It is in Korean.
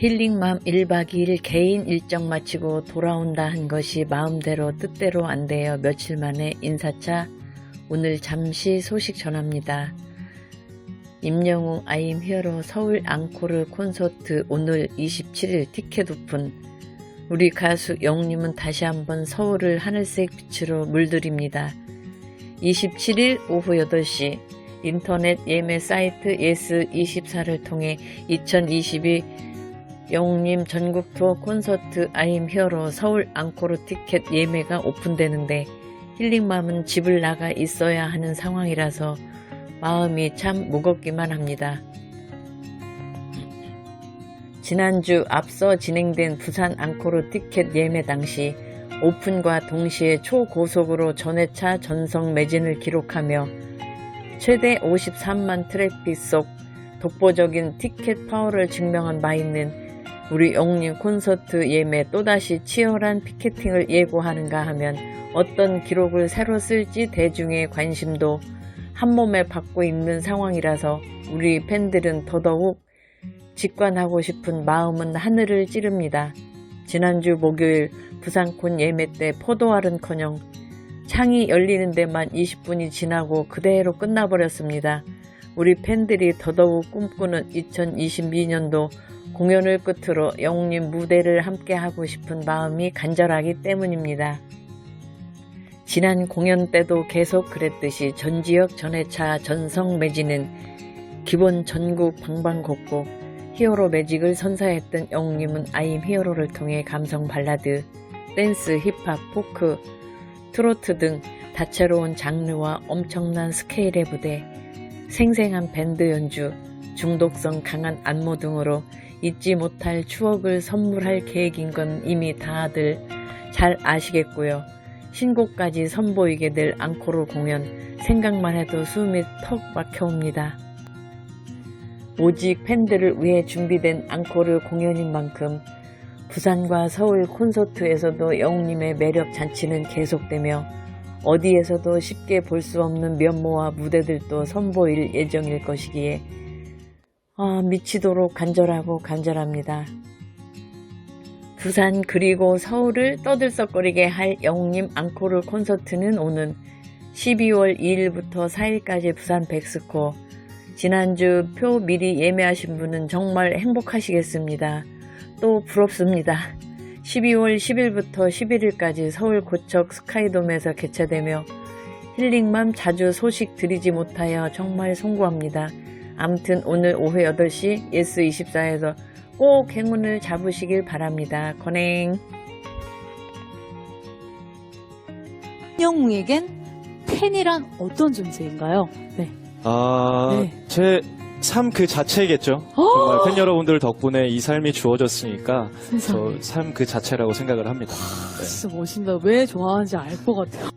힐링맘 1박 2일 개인 일정 마치고 돌아온다 한 것이 마음대로 뜻대로 안 되어 며칠 만에 인사차 오늘 잠시 소식 전합니다. 임영웅 아임 히어로 서울 앙코르 콘서트 오늘 27일 티켓 오픈 우리 가수 영님은 다시 한번 서울을 하늘색 빛으로 물들입니다. 27일 오후 8시 인터넷 예매 사이트 예스24를 통해 2022 영웅님 전국 투어 콘서트 아임 히어로 서울 앙코르 티켓 예매가 오픈되는데 힐링맘은 집을 나가 있어야 하는 상황이라서 마음이 참 무겁기만 합니다. 지난주 앞서 진행된 부산 앙코르 티켓 예매 당시 오픈과 동시에 초고속으로 전회차 전성 매진을 기록하며 최대 53만 트래픽 속 독보적인 티켓 파워를 증명한 바 있는 우리 영님 콘서트 예매 또다시 치열한 피켓팅을 예고하는가 하면 어떤 기록을 새로 쓸지 대중의 관심도 한 몸에 받고 있는 상황이라서 우리 팬들은 더더욱 직관하고 싶은 마음은 하늘을 찌릅니다. 지난주 목요일 부산콘 예매 때 포도알은커녕 창이 열리는 데만 20분이 지나고 그대로 끝나버렸습니다. 우리 팬들이 더더욱 꿈꾸는 2022년도 공연을 끝으로 영웅님 무대를 함께 하고 싶은 마음이 간절하기 때문입니다. 지난 공연 때도 계속 그랬듯이 전 지역 전회차 전성 매진은 기본 전국 방방곡곡 히어로 매직을 선사했던 영웅님은 아임 히어로를 통해 감성 발라드, 댄스, 힙합, 포크, 트로트 등 다채로운 장르와 엄청난 스케일의 무대, 생생한 밴드 연주, 중독성 강한 안무 등으로 잊지 못할 추억을 선물할 계획인 건 이미 다들 잘 아시겠고요. 신곡까지 선보이게 될 앙코르 공연 생각만 해도 숨이 턱 막혀옵니다. 오직 팬들을 위해 준비된 앙코르 공연인 만큼 부산과 서울 콘서트에서도 영웅님의 매력 잔치는 계속되며 어디에서도 쉽게 볼 수 없는 면모와 무대들도 선보일 예정일 것이기에 아, 미치도록 간절하고 간절합니다. 부산 그리고 서울을 떠들썩거리게 할 영웅님 앙코르 콘서트는 오는 12월 2일부터 4일까지 부산 백스코 지난주 표 미리 예매하신 분은 정말 행복하시겠습니다. 또 부럽습니다. 12월 10일부터 11일까지 서울 고척 스카이돔에서 개최되며 힐링맘 자주 소식 드리지 못하여 정말 송구합니다. 암튼 오늘 오후 8시 예스24에서 꼭 행운을 잡으시길 바랍니다. 건행. 영웅에겐 팬이란 어떤 존재인가요? 네. 아, 네. 제삶 그 자체겠죠. 정말 팬 여러분들 덕분에 이 삶이 주어졌으니까 세상에. 저 삶 그 자체라고 생각을 합니다. 네. 진짜 멋있다. 왜 좋아하는지 알 것 같아요.